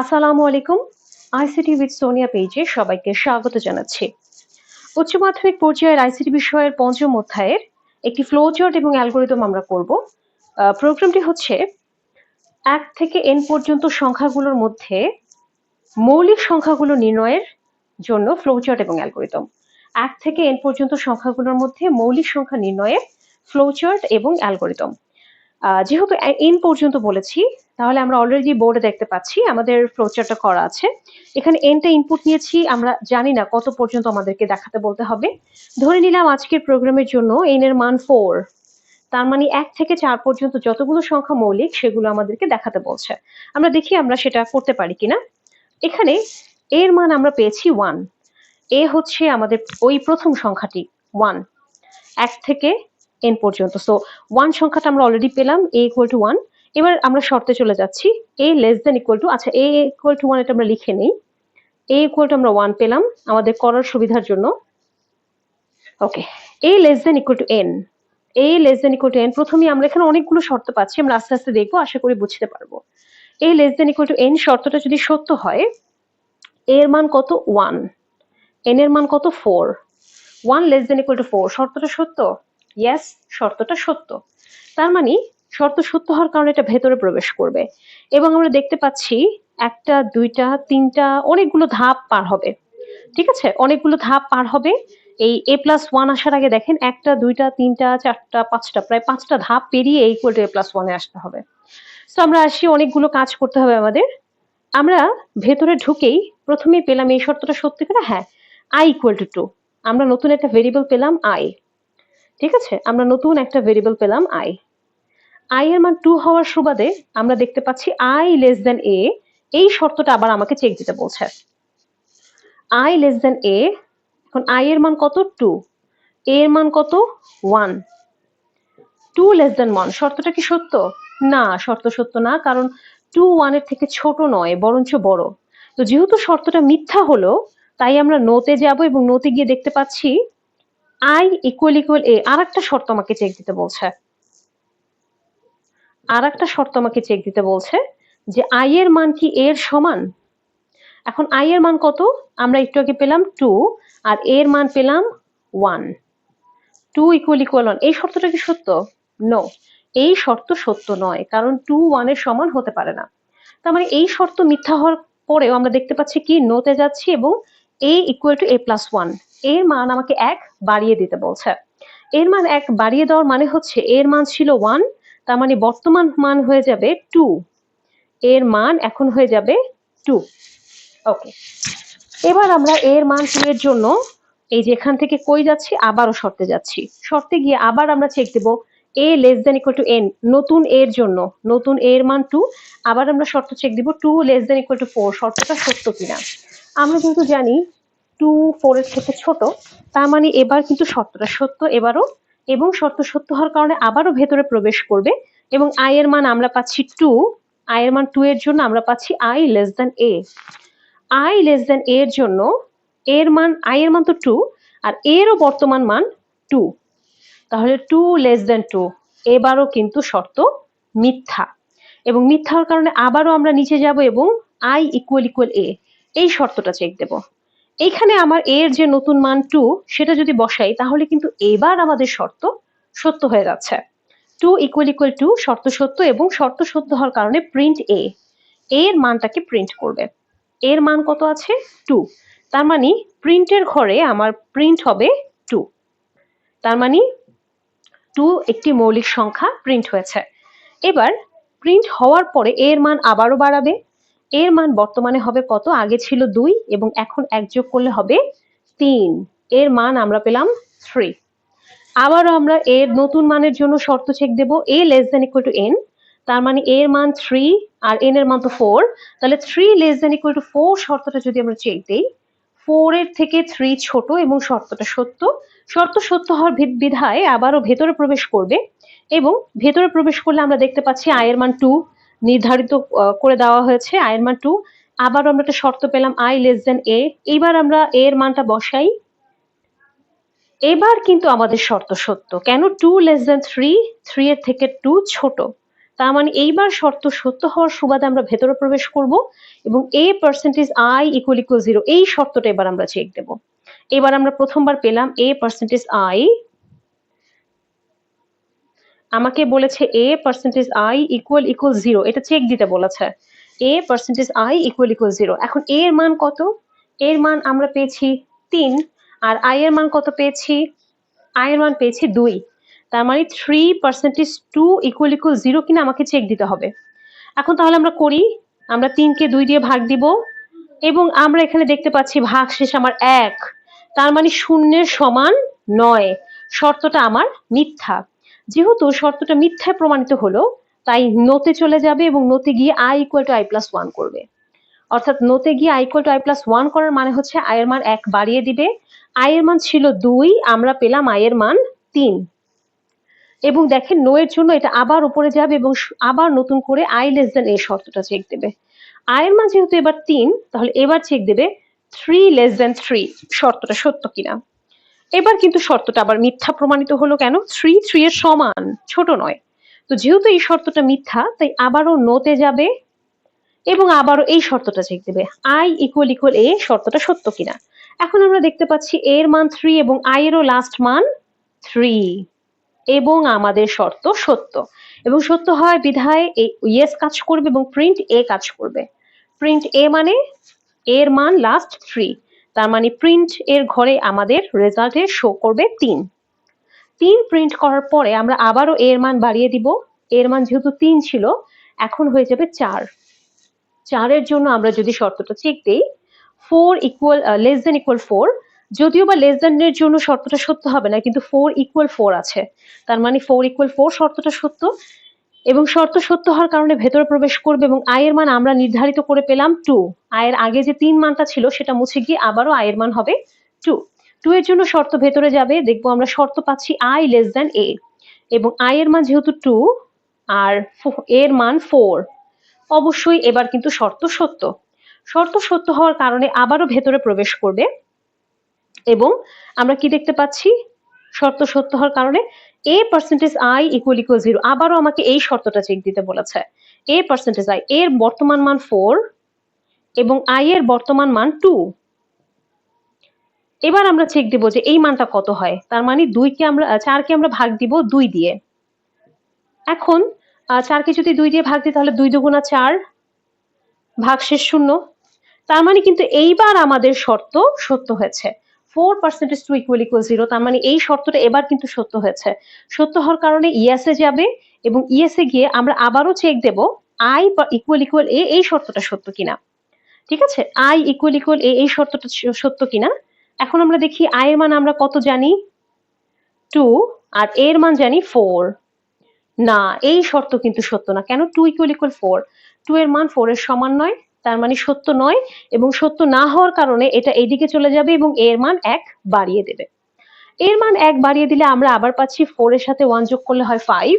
আসসালামু আলাইকুম। ICT with Sonia পেজে সবাইকে স্বাগত জানাচ্ছি। উচ্চ মাধ্যমিক পর্যায়ের আইসিটি বিষয়ের পঞ্চম অধ্যায়ের একটি ফ্লোচার্ট এবং অ্যালগোরিদম আমরা করব। প্রোগ্রামটি হচ্ছে এক থেকে এন পর্যন্ত সংখ্যাগুলোর মধ্যে মৌলিক সংখ্যাগুলো নির্ণয়ের জন্য ফ্লোচার্ট এবং অ্যালগোরিদম এক থেকে এন পর্যন্ত সংখ্যাগুলোর মধ্যে মৌলিক সংখ্যা নির্ণয়ের ফ্লো চার্ট এবং অ্যালগোরিদম যেহেতু এন পর্যন্ত বলেছি, তাহলে আমরা অলরেডি বোর্ডে দেখতে পাচ্ছি, আমাদের ফ্লোচারটা করা আছে। এখানে এনটা ইনপুট নিয়েছি, আমরা জানি না কত পর্যন্ত আমাদেরকে দেখাতে বলতে হবে। ধরে নিলাম আজকের প্রোগ্রামের জন্য এন এর মান ফোর তার মানে এক থেকে চার পর্যন্ত যতগুলো সংখ্যা মৌলিক, সেগুলো আমাদেরকে দেখাতে বলছে। আমরা দেখি আমরা সেটা করতে পারি কিনা। এখানে এর মান আমরা পেয়েছি ওয়ান এ হচ্ছে আমাদের ওই প্রথম সংখ্যাটি ওয়ান এক থেকে এন পর্যন্ত। সো ওয়ান সংখ্যাটা আমরা অলরেডি পেলাম এ ইকুয়াল টু ওয়ান এবার আমরা শর্তে চলে যাচ্ছি A less than equal to আচ্ছা এ ইকুয়াল টু ওয়ান এটা আমরা লিখে নিই। এ ইকুয়াল টু আমরা ওয়ান পেলাম, আমাদের করার সুবিধার জন্য। Okay A less than equal to N A less than equal to N প্রথমে আমরা এখানে অনেকগুলো শর্ত পাচ্ছি, আমরা আস্তে আস্তে দেখব, আশা করি বুঝতে পারব। A less than equal to N শর্তটা যদি সত্য হয় এর মান কত? ওয়ান এন এর মান কত? Four one less than equal to four শর্তটা সত্য? ইয়েস শর্তটা সত্য। তার মানে শর্ত সত্য হওয়ার কারণে এটা ভেতরে প্রবেশ করবে। এবং আমরা দেখতে পাচ্ছি একটা, দুইটা, তিনটা অনেকগুলো ধাপ পার হবে। ঠিক আছে? অনেকগুলো ধাপ পার হবে। এই এ প্লাস ওয়ান আসার আগে দেখেন একটা, দুইটা, তিনটা, চারটা, পাঁচটা, প্রায় পাঁচটা ধাপ পেরিয়ে ইকুয়াল টু এ প্লাস ওয়ানে আসতে হবে। তো আমরা আসি, অনেকগুলো কাজ করতে হবে আমাদের। আমরা ভেতরে ঢুকেই প্রথমেই পেলাম এই শর্তটা সত্যি করে? হ্যাঁ আই ইকুয়াল টু টু আমরা নতুন একটা ভেরিয়েবল পেলাম আই ঠিক আছে? আমরা নতুন একটা ভেরিয়েবল পেলাম আই আই এর মান টু হওয়ার সুবাদে আমরা দেখতে পাচ্ছি আই লেস দেন এ এই শর্তটা আবার আমাকে চেক দিতে বলছে। আই লেস দেন এ এখন আই এর মান কত? টু এ এর মান কত? One two less than one শর্তটা কি সত্য? না, শর্ত সত্য না, কারণ টু ওয়ানের থেকে ছোট নয়, বরঞ্চ বড়। তো যেহেতু শর্তটা মিথ্যা হলো, তাই আমরা নোতে যাব এবং নোতে গিয়ে দেখতে পাচ্ছি আই ইকুয়াল ইকুয়াল এ আর একটা শর্ত আমাকে চেক দিতে বলছে। আর একটা শর্ত আমাকে চেক দিতে বলছে যে আই এর মান কি এর সমান? এখন আই এর মান কত? আমরা একটু আগে পেলাম টু আর এর মান পেলাম one two equal equal one এই শর্তটা কি সত্য? নো এই শর্ত সত্য নয়, কারণ টু ওয়ানের সমান হতে পারে না। তার মানে এই শর্ত মিথ্যা হওয়ার পরেও আমরা দেখতে পাচ্ছি কি নোতে যাচ্ছি এবং A equal to A plus one এর মান আমাকে এক বাড়িয়ে দিতে বলছে। এর মান এক বাড়িয়ে দেওয়ার মানে হচ্ছে এর মান ছিল ওয়ান তার মানে বর্তমান মান হয়ে যাবে টু এর মান এখন হয়ে যাবে টু ওকে এবার আমরা এর মান টু এর জন্য এই যে এখান থেকে কই যাচ্ছি, আবারও শর্তে যাচ্ছি। শর্তে গিয়ে আবার আমরা check Dev A less than equal to N নতুন এর জন্য, নতুন এর মান টু আবার আমরা শর্ত চেক দিব two less than equal to four শর্তটা সত্য কিনা। আমরা কিন্তু জানি টু ফোর এর থেকে ছোট। তার মানে এবার কিন্তু শর্তটা সত্য এবারও এবং শর্ত সত্য হওয়ার কারণে আবারও ভেতরে প্রবেশ করবে এবং আই এর মান আমরা পাচ্ছি টু আই এর মান টু এর জন্য আমরা পাচ্ছি I less than A I less than এর জন্য এর মান আই এর মান তো টু আর এরও বর্তমান মান টু তাহলে টু লেস দেন টু এবারও কিন্তু শর্ত মিথ্যা। এবং মিথ্যা হওয়ার কারণে আবারও আমরা নিচে যাব এবং আই ইকুয়াল ইকুয়াল এ এই শর্তটা চেক দেব। এইখানে আমার এর যে নতুন মান টু সেটা যদি বসাই, তাহলে কিন্তু এবার আমাদের শর্ত সত্য হয়ে যাচ্ছে। টু ইকুয়াল ইকুয়াল টু শর্ত সত্য এবং শর্ত সত্য হওয়ার কারণে প্রিন্ট এ এর মানটাকে প্রিন্ট করবে। এর মান কত আছে? টু তার মানে প্রিন্টের ঘরে আমার প্রিন্ট হবে টু তার মানে টু একটি মৌলিক সংখ্যা প্রিন্ট হয়েছে। এবার প্রিন্ট হওয়ার পরে এর মান আবারও বাড়াবে। এর মান বর্তমানে হবে কত? আগে ছিল দুই এবং এখন এক যোগ করলে হবে তিন। এর মান আমরা পেলাম থ্রি আবারও আমরা এর নতুন মানের জন্য শর্ত check Dev. A less than equal to N তার মানে এর মান থ্রি আর এন এর মান তো ফোর তাহলে three less than equal to four শর্তটা যদি আমরা চেক দিই ফোর এর থেকে থ্রি ছোট এবং শর্তটা সত্য। শর্ত সত্য হওয়ার বিধায় আবারও ভেতরে প্রবেশ করবে এবং ভেতরে প্রবেশ করলে আমরা দেখতে পাচ্ছি আয়ের মান টু নির্ধারিত করে দেওয়া হয়েছে আয়ের মান টু আবার আমরা একটা শর্ত পেলাম আই লেস দেন এ এইবার আমরা এ এর মানটা বসাই। এবার কিন্তু আমাদের শর্ত সত্য। কেন two less than three three এর থেকে টু ছোট। তার মানে এইবার শর্ত সত্য হওয়ার সুবাদে আমরা ভেতরে প্রবেশ করব এবং A percentage I equal equal zero এই শর্তটা এবার আমরা চেক দেব। এবার আমরা প্রথমবার পেলাম এ পার্সেন্টেজ আই আমাকে বলেছে A percentage I equal equal zero এটা চেক দিতে বলেছে। A percentage I equal equal zero এখন এ এর মান কত? এর মান আমরা পেয়েছি তিন, আর আই এর মান কত পেয়েছি? আই এর মান পেয়েছি দুই। তার মানে three percentage two equal equal zero কিনা আমাকে চেক দিতে হবে। এখন তাহলে আমরা করি, আমরা তিনকে দুই দিয়ে ভাগ দিব, এবং আমরা এখানে দেখতে পাচ্ছি ভাগ শেষ আমার এক। তার মানে শূন্যের সমান নয়। শর্তটা আমার মিথ্যা। যেহেতু শর্তটা মিথ্যায় প্রমাণিত হলো, তাই নোতে চলে যাবে এবং নোতে গিয়ে I equal to I plus one করবে। অর্থাৎ নোতে গিয়ে I equal to I plus one করার মানে হচ্ছে আয়ের মান এক বাড়িয়ে দিবে। আয়ের মান ছিল দুই, আমরা পেলাম আয়ের মান তিন। এবং দেখেন নো এর জন্য এটা আবার উপরে যাবে এবং আবার নতুন করে আই লেস দেন এই শর্তটা চেক দেবে। আয়ের মান যেহেতু এবার তিন, তাহলে এবার চেক দেবে থ্রি লেস দেন থ্রি শর্তটা সত্য কিনা। এবার কিন্তু শর্তটা আবার মিথ্যা প্রমাণিত হলো কেন? থ্রি থ্রি এর সমান, ছোট নয়। তো যেহেতু এই শর্তটা মিথ্যা, তাই আবারও নোতে যাবে এবং আবারও এই শর্তটা চেক দেবে। আই ইকুয়াল ইকুয়াল এ শর্তটা সত্য কিনা? এখন আমরা দেখতে পাচ্ছি এর মান থ্রি এবং আই এরও লাস্ট মান থ্রি এবং আমাদের শর্ত সত্য। এবং সত্য হয় বিধায় ইয়েস কাজ করবে এবং প্রিন্ট এ কাজ করবে। প্রিন্ট এ মানে এর মান লাস্ট থ্রি তার মানে প্রিন্ট এর ঘরে আমাদের রেজাল্টে শো করবে তিন। তিন প্রিন্ট করার পরে আমরা আবারও এর মান বাড়িয়ে দিব। এর মান যেহেতু তিন ছিল, এখন হয়ে যাবে চার। চারের জন্য আমরা যদি শর্তটা চেক দিই four equal less than equal four যদিও বা লেস এর জন্য শর্তটা সত্য হবে না, কিন্তু ফোর ইকুয়াল ফোর আছে। তার মানে ফোর ইকুয়াল ফোর শর্তটা সত্য। এবং শর্ত সত্য হওয়ার কারণে ভেতরে প্রবেশ করবে এবং আয়ের মান আমরা নির্ধারিত করে পেলাম টু আয়ের আগে যে তিন মানটা ছিল, সেটা মুছে গিয়ে আবারও আয়ের মান হবে টু টু এর জন্য শর্ত ভেতরে যাবে, দেখব আমরা শর্ত পাচ্ছি আই লেস দ্যান এ এবং আয়ের মান যেহেতু টু আর এর মান ফোর অবশ্যই এবার কিন্তু শর্ত সত্য। শর্ত সত্য হওয়ার কারণে আবারও ভেতরে প্রবেশ করবে। এবং আমরা কি দেখতে পাচ্ছি? শর্ত সত্য হওয়ার কারণে A percentage I equal equal zero আবারও আমাকে এই শর্তটা চেক দিতে বলেছে। এ পার্সেন্টেজ আই এর বর্তমান মান ফোর এবং আই এর বর্তমান মান টু এবার আমরা চেক দিব যে এই মানটা কত হয়। তার মানে দুইকে আমরা চারকে আমরা ভাগ দিব দুই দিয়ে। এখন চারকে যদি দুই দিয়ে ভাগ দিই তাহলে দুই দুগুণা চার ভাগশেষ শূন্য। তার মানে কিন্তু এইবার আমাদের শর্ত সত্য হয়েছে। Four percentage two equal equal zero তার মানে এই শর্তটা এবার কিন্তু সত্য হয়েছে। সত্য হওয়ার কারণে ইয়েসে যাবে এবং ইয়েসে গিয়ে আমরা আবারও চেক দেব আই ইকুয়াল ইকুয়াল এ এই শর্তটা সত্য কিনা। ঠিক আছে? আই ইকুয়াল ইকুয়াল এ এই শর্তটা সত্য কিনা? এখন আমরা দেখি আই এর মান আমরা কত জানি? টু আর এর মান জানি ফোর না, এই শর্ত কিন্তু সত্য না। কেন? Two equal equal four two এর মান ফোর এর সমান নয়। তার মানে সত্য নয় এবং সত্য না হওয়ার কারণে এটা এইদিকে চলে যাবে এবং এর মান এক বাড়িয়ে দেবে। এর মান এক বাড়িয়ে দিলে আমরা আবার পাচ্ছি ফোর এর সাথে ওয়ান যোগ করলে হয় ফাইভ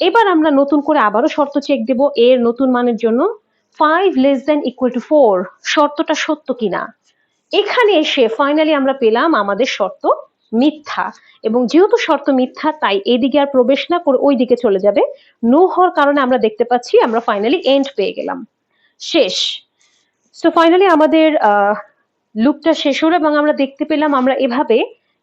এবার আমরা নতুন করে আবারও শর্ত চেক দেব এর নতুন মানের জন্য five less than equal to four শর্তটা সত্য কিনা? এখানে এসে ফাইনালি আমরা পেলাম আমাদের শর্ত মিথ্যা এবং যেহেতু শর্ত মিথ্যা, তাই এদিকে আর প্রবেশ না করে ওই দিকে চলে যাবে। নো হওয়ার কারণে আমরা দেখতে পাচ্ছি আমরা ফাইনালি এন্ড পেয়ে গেলাম। শেষ। সো ফাইনালি আমাদের লুকটা শেষ হলো এবং আমরা দেখতে পেলাম আমরা এভাবে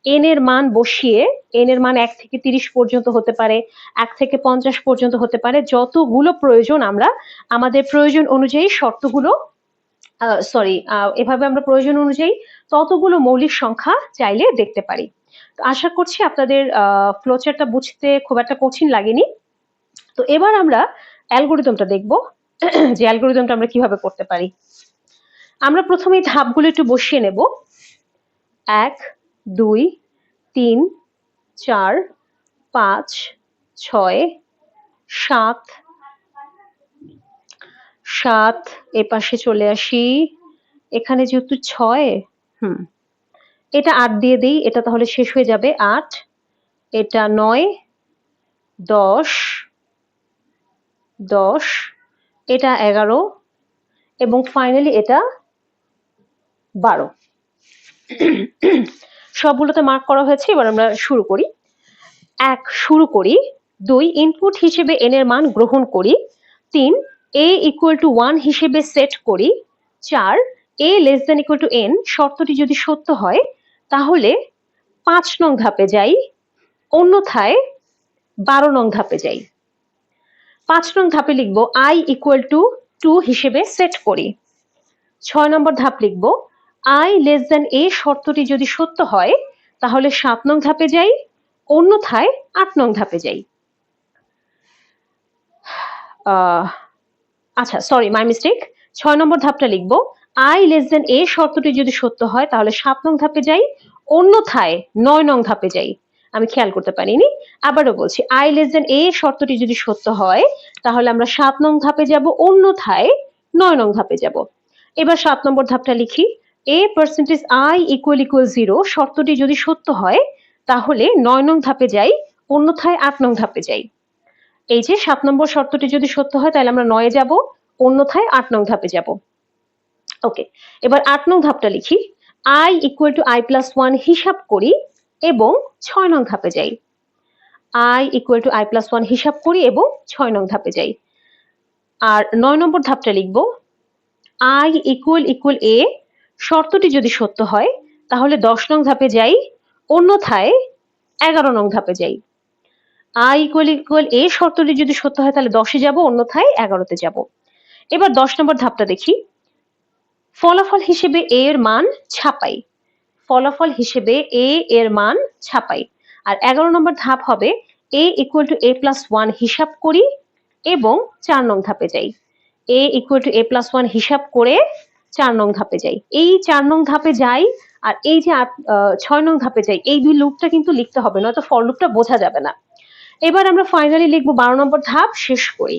এন এর মান বসিয়ে এন এর মান এক থেকে তিরিশ পর্যন্ত হতে পারে, এক থেকে পঞ্চাশ পর্যন্ত হতে পারে, যতগুলো প্রয়োজন আমরা, আমাদের প্রয়োজন অনুযায়ী শর্তগুলো সরি এভাবে আমরা প্রয়োজন অনুযায়ী ততগুলো মৌলিক সংখ্যা চাইলে দেখতে পারি। তো আশা করছি আপনাদের ফ্লোচারটা বুঝতে খুব একটা কঠিন লাগেনি। তো এবার আমরা অ্যালগোরিদমটা দেখব। যে অ্যালগোরিদমটা আমরা কীভাবে করতে পারি। আমরা প্রথমে ধাপগুলো একটু বসিয়ে নেব। এক, দুই, তিন, চার, পাঁচ, ছয়, সাত সাত, এ পাশে চলে আসি। এখানে যেহেতু ছয়, হুম, এটা আট দিয়ে দিই, এটা তাহলে শেষ হয়ে যাবে আট, এটা নয়, দশ দশ এটা এগারো এবং ফাইনালি এটা বারো। সবগুলোতে মার্ক করা হয়েছে, এবার আমরা শুরু করি। এক, শুরু করি। দুই ইনপুট হিসেবে এন এর মান গ্রহণ করি। তিন এ ইকুয়াল টু ওয়ান হিসেবে সেট করি। চার A less than equal to N শর্তটি যদি সত্য হয়, তাহলে পাঁচ নং ধাপে যাই, অন্যথায় বারো নং ধাপে যাই। পাঁচ নং ধাপে লিখব আই ইকুয়াল টু টু হিসেবে সেট করি। ছয় নম্বর ধাপ লিখব আই লেস দেন এ শর্তটি যদি সত্য হয়, তাহলে সাত নং ধাপে যাই, অন্যথায় আট নং ধাপে যাই। আচ্ছা সরি মাই মিস্টেক ছয় নম্বর ধাপটা লিখব আই লেস দেন এ শর্তটি যদি সত্য হয়, তাহলে সাত নং ধাপে যাই, অন্যথায় নয় নং ধাপে যাই। আমি খেয়াল করতে পারিনি। আবারও বলছি আই লেস দেন এ শর্তটি যদি সত্য হয়, তাহলে আমরা সাত নং ধাপে যাব, অন্যথায় নয় নং ধাপে যাব। এবার সাত নম্বর ধাপটা লিখি। A percentage I equal equal zero শর্তটি যদি সত্য হয়, তাহলে নয় নং ধাপে যাই, অন্যথায় আট নং ধাপে যাই। এই যে সাত নম্বর শর্তটি যদি সত্য হয়, তাহলে আমরা নয়ে যাব, অন্যথায় আট নং ধাপে যাব। ওকে এবার আট নং ধাপটা লিখি। I equal to I plus one হিসাব করি এবং ছয় নং ধাপে যাই। I equal to I plus one হিসাব করি এবং ছয় নং ধাপে যাই। আর নয় নম্বর ধাপটা লিখব। আই ইকুয়াল ইকুয়াল এ শর্তটি যদি সত্য হয়, তাহলে দশ নং ধাপে যাই, অন্যথায় এগারো নং ধাপে যাই। আই ইকুয়াল ইকুয়াল এ শর্তটি যদি সত্য হয়, তাহলে দশে যাব, অন্যথায় এগারোতে যাব। এবার দশ নম্বর ধাপটা দেখি। ফলাফল হিসেবে এ এর মান ছাপাই। ফলাফল হিসেবে এ এর মান ছাপাই। আর এগারো নম্বর ধাপ হবে A equal to A plus one হিসাব করি এবং চার নং ধাপে যাই। A equal to A plus one হিসাব করে চার নং ধাপে যাই। এই চার নং ধাপে যাই আর এই যে ছয় নং ধাপে যাই, এই দুই লুপটা কিন্তু লিখতে হবে, নয়তো ফর লুপটা বোঝা যাবে না। এবার আমরা ফাইনালি লিখব বারো নম্বর ধাপ, শেষ করি।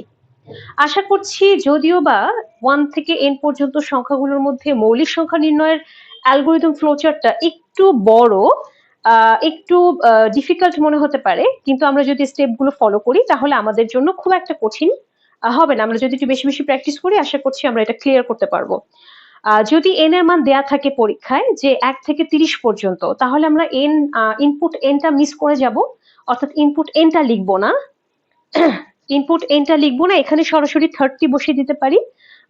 আশা করছি যদিও বা ওয়ান থেকে এন পর্যন্ত সংখ্যাগুলোর মধ্যে মৌলিক সংখ্যা নির্ণয়ের অ্যালগোরিদম ফ্লোচারটা একটু বড় একটু ডিফিকাল্ট মনে হতে পারে, কিন্তু আমরা যদি স্টেপগুলো ফলো করি, তাহলে আমাদের জন্য খুব একটা কঠিন হবে না। আমরা যদি একটু বেশি বেশি প্র্যাকটিস করি, আশা করছি আমরা এটা ক্লিয়ার করতে পারব। যদি এন এর মান দেয়া থাকে পরীক্ষায়, যে এক থেকে তিরিশ পর্যন্ত, তাহলে আমরা এন ইনপুট এনটা মিস করে যাব। অর্থাৎ ইনপুট এনটা লিখব না। ইনপুট এনটা লিখব না, এখানে সরাসরি থার্টি বসিয়ে দিতে পারি,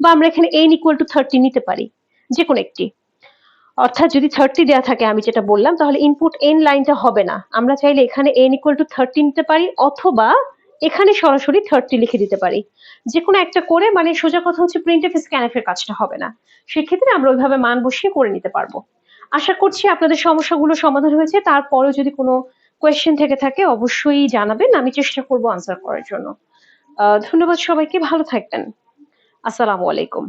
বা আমরা এখানে এন ইকুয়াল টু থার্টি নিতে পারি যে কোনো একটি। অর্থাৎ যদি থার্টি দেওয়া থাকে, আমি যেটা বললাম, তাহলে ইনপুট এন লাইনটা হবে না। আমরা চাইলে এখানে এন ইকুয়াল টু থার্টি নিতে পারি, অথবা এখানে সরাসরি থার্টি লিখে দিতে পারি। যে কোনো একটা করে মানে সোজা কথা হচ্ছে প্রিন্ট এফ স্ক্যানএফ এর কাজটা হবে না। সেক্ষেত্রে আমরা ওইভাবে মান বসিয়ে করে নিতে পারব। আশা করছি আপনাদের সমস্যাগুলো সমাধান হয়েছে। তারপরেও যদি কোনো কোয়েশ্চেন থেকে থাকে, অবশ্যই জানাবেন। আমি চেষ্টা করব আনসার করার জন্য। ধন্যবাদ সবাইকে। ভালো থাকবেন। আসসালামু আলাইকুম।